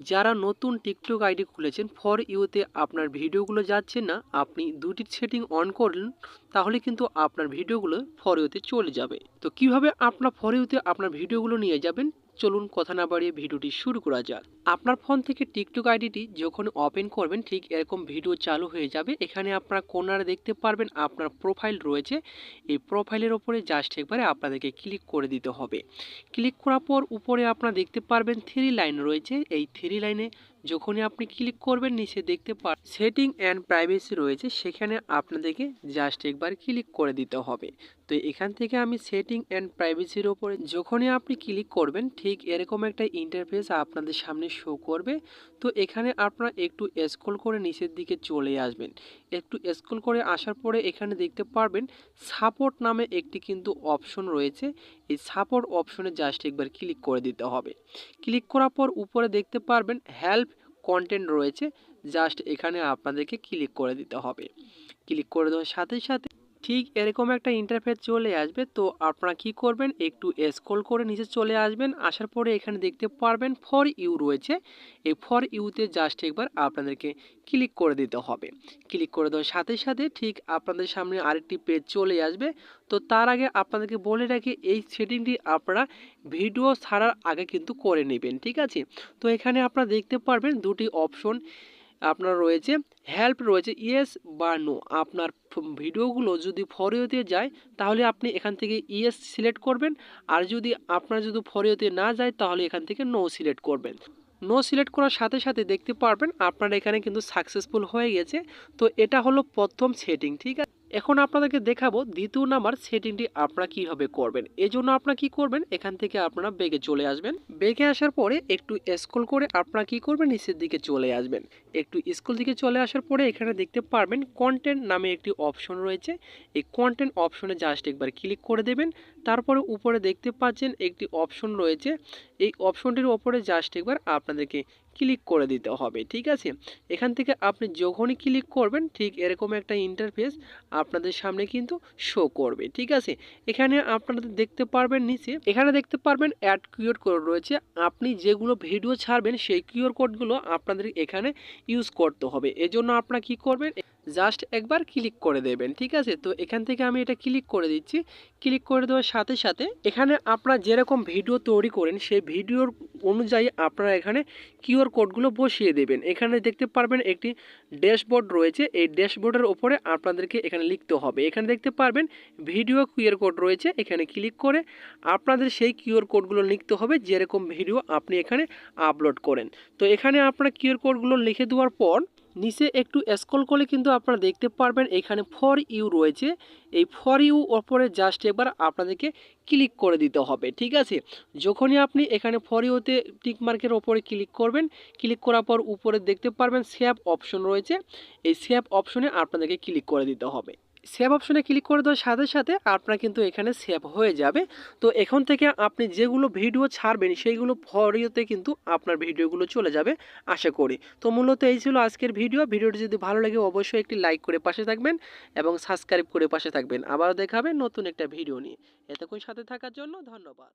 যারা নতুন TikTok ID খুলেছেন ফর ইউতে আপনার ভিডিওগুলো যাচ্ছে না, আপনি দুটির সেটিং অন করলেন, তাহলে কিন্তু আপনার ভিডিওগুলো ফর ইউতে চলে যাবে। তো কীভাবে আপনার ফর ইউতে আপনার ভিডিওগুলো নিয়ে যাবেন? চলুন কথা না বাড়িয়ে ভিডিওটি শুরু করা যাক। আপনার ফোন থেকে টিকটক আইডিটি যখন ওপেন করবেন, ঠিক এরকম ভিডিও চালু হয়ে যাবে। এখানে আপনারা কোনার দেখতে পারবেন আপনার প্রোফাইল রয়েছে। এই প্রোফাইলের ওপরে জাস্ট একবারে আপনাদেরকে ক্লিক করে দিতে হবে। ক্লিক করার পর উপরে আপনারা দেখতে পারবেন থ্রি লাইন রয়েছে। এই থ্রি লাইনে যখনই আপনি ক্লিক করবেন নিচে দেখতে পার সেটিং অ্যান্ড প্রাইভেসি রয়েছে, সেখানে আপনাদেরকে জাস্ট একবার ক্লিক করে দিতে হবে। তো এখান থেকে আমি সেটিং অ্যান্ড প্রাইভেসির ওপরে যখনই আপনি ক্লিক করবেন, ঠিক এরকম একটা ইন্টারফেস আপনাদের সামনে শো করবে। তো এখানে আপনারা একটু স্ক্রল করে নিচের দিকে চলে আসবেন। একটু স্ক্রল করে আসার পরে এখানে দেখতে পারবেন সাপোর্ট নামে একটি কিন্তু অপশন রয়েছে। এই সাপোর্ট অপশনে জাস্ট একবার ক্লিক করে দিতে হবে। ক্লিক করার পর উপরে দেখতে পারবেন হেল্প কন্টেন্ট রয়েছে জাস্ট এখানে আপনাদেরকে ক্লিক করে দিতে হবে। ক্লিক করে দেওয়ার সাথে সাথে ঠিক এরকম একটা ইন্টারফেস চলে আসবে। তো আপনারা কি করবেন? একটু স্ক্রল করে নিচে চলে আসবেন। আসার পরে এখানে দেখতে পারবেন ফর ইউ রয়েছে। এই ফর ইউতে জাস্ট একবার আপনাদেরকে ক্লিক করে দিতে হবে। ক্লিক করে দেওয়ার সাথে সাথে ঠিক আপনাদের সামনে আরেকটি পেজ চলে আসবে। তো তার আগে আপনাদেরকে বলে রাখি, এই সেটিংটি আপনারা ভিডিও ছাড়ার আগে কিন্তু করে নেবেন, ঠিক আছে? তো এখানে আপনারা দেখতে পারবেন দুটি অপশন আপনার রয়েছে হেল্প রয়েছে ইয়েস বা নো আপনার ভিডিওগুলো যদি ফরিওতে যায়, তাহলে আপনি এখান থেকে ইয়েস সিলেক্ট করবেন। আর যদি আপনার যদি ফরিওতে না যায়, তাহলে এখান থেকে নো সিলেক্ট করবেন। নো সিলেক্ট করার সাথে সাথে দেখতে পারবেন, আপনার এখানে কিন্তু সাকসেসফুল হয়ে গেছে। তো এটা হলো প্রথম সেটিং ঠিক আছে? এখন আপনাদেরকে দেখাবো দ্বিতীয় নাম্বার সেটিংটি আপনারা কীভাবে করবেন। এই জন্য আপনারা কী করবেন? এখান থেকে আপনারা বেগে চলে আসবেন। বেগে আসার পরে একটু স্ক্রল করে আপনারা কী করবেন? নিচের দিকে চলে আসবেন। একটু স্কুল দিকে চলে আসার পরে এখানে দেখতে পারবেন কন্টেন্ট নামে একটি অপশন রয়েছে। এই কন্টেন্ট অপশনে জাস্ট একবার ক্লিক করে দেবেন। তারপরে উপরে দেখতে পাচ্ছেন একটি অপশন রয়েছে। এই অপশনটির ওপরে জাস্ট একবার আপনাদেরকে ক্লিক করে দিতে হবে, ঠিক আছে? এখান থেকে আপনি যখনই ক্লিক করবেন, ঠিক এরকম একটা ইন্টারফেস আপনাদের সামনে কিন্তু শো করবে, ঠিক আছে? এখানে আপনাদের দেখতে পারবেন নিচে, এখানে দেখতে পারবেন অ্যাড কিউর কোড রয়েছে। আপনি যেগুলো ভিডিও ছাড়বেন, সেই কিউর কোডগুলো আপনাদের এখানে ইউজ করতে হবে। এজন্য আপনারা কি করবেন? জাস্ট একবার ক্লিক করে দেবেন, ঠিক আছে? তো এখান থেকে আমি এটা ক্লিক করে দিচ্ছি। ক্লিক করে দেওয়ার সাথে সাথে এখানে আপনারা যেরকম ভিডিও তৈরি করেন, সেই ভিডিওর অনুযায়ী আপনারা এখানে কিউআর কোডগুলো বসিয়ে দেবেন। এখানে দেখতে পারবেন একটি ড্যাশবোর্ড রয়েছে। এই ড্যাশবোর্ডের ওপরে আপনাদেরকে এখানে লিখতে হবে। এখানে দেখতে পারবেন ভিডিও কিউআর কোড রয়েছে, এখানে ক্লিক করে আপনাদের সেই কিউআর কোডগুলো লিখতে হবে, যেরকম ভিডিও আপনি এখানে আপলোড করেন। তো এখানে আপনারা কিউআর কোডগুলো লিখে দেওয়ার পর নিচে একটু স্ক্রল করলে কিন্তু আপনারা দেখতে পারবেন এখানে ফর ইউ রয়েছে। এই ফর ইউ ওপরে জাস্ট একবার আপনাদেরকে ক্লিক করে দিতে হবে, ঠিক আছে? যখনই আপনি এখানে ফর ইউতে টিক মার্কের ওপরে ক্লিক করবেন ক্লিক করার পর উপরে দেখতে পারবেন সেভ অপশন রয়েছে। এই সেভ অপশনে আপনাদেরকে ক্লিক করে দিতে হবে। সেভ অপশনে ক্লিক করে দেওয়ার সাথে সাথে আপনার কিন্তু এখানে সেভ হয়ে যাবে। তো এখন থেকে আপনি যেগুলো ভিডিও ছাড়বেন, সেইগুলো ফরিওতে কিন্তু আপনার ভিডিওগুলো চলে যাবে আশা করি। তো মূলত এই ছিল আজকের ভিডিও ভিডিওটি যদি ভালো লাগে অবশ্যই একটি লাইক করে পাশে থাকবেন এবং সাবস্ক্রাইব করে পাশে থাকবেন। আবার দেখাবেন নতুন একটা ভিডিও নিয়ে। এতক্ষণ সাথে থাকার জন্য ধন্যবাদ।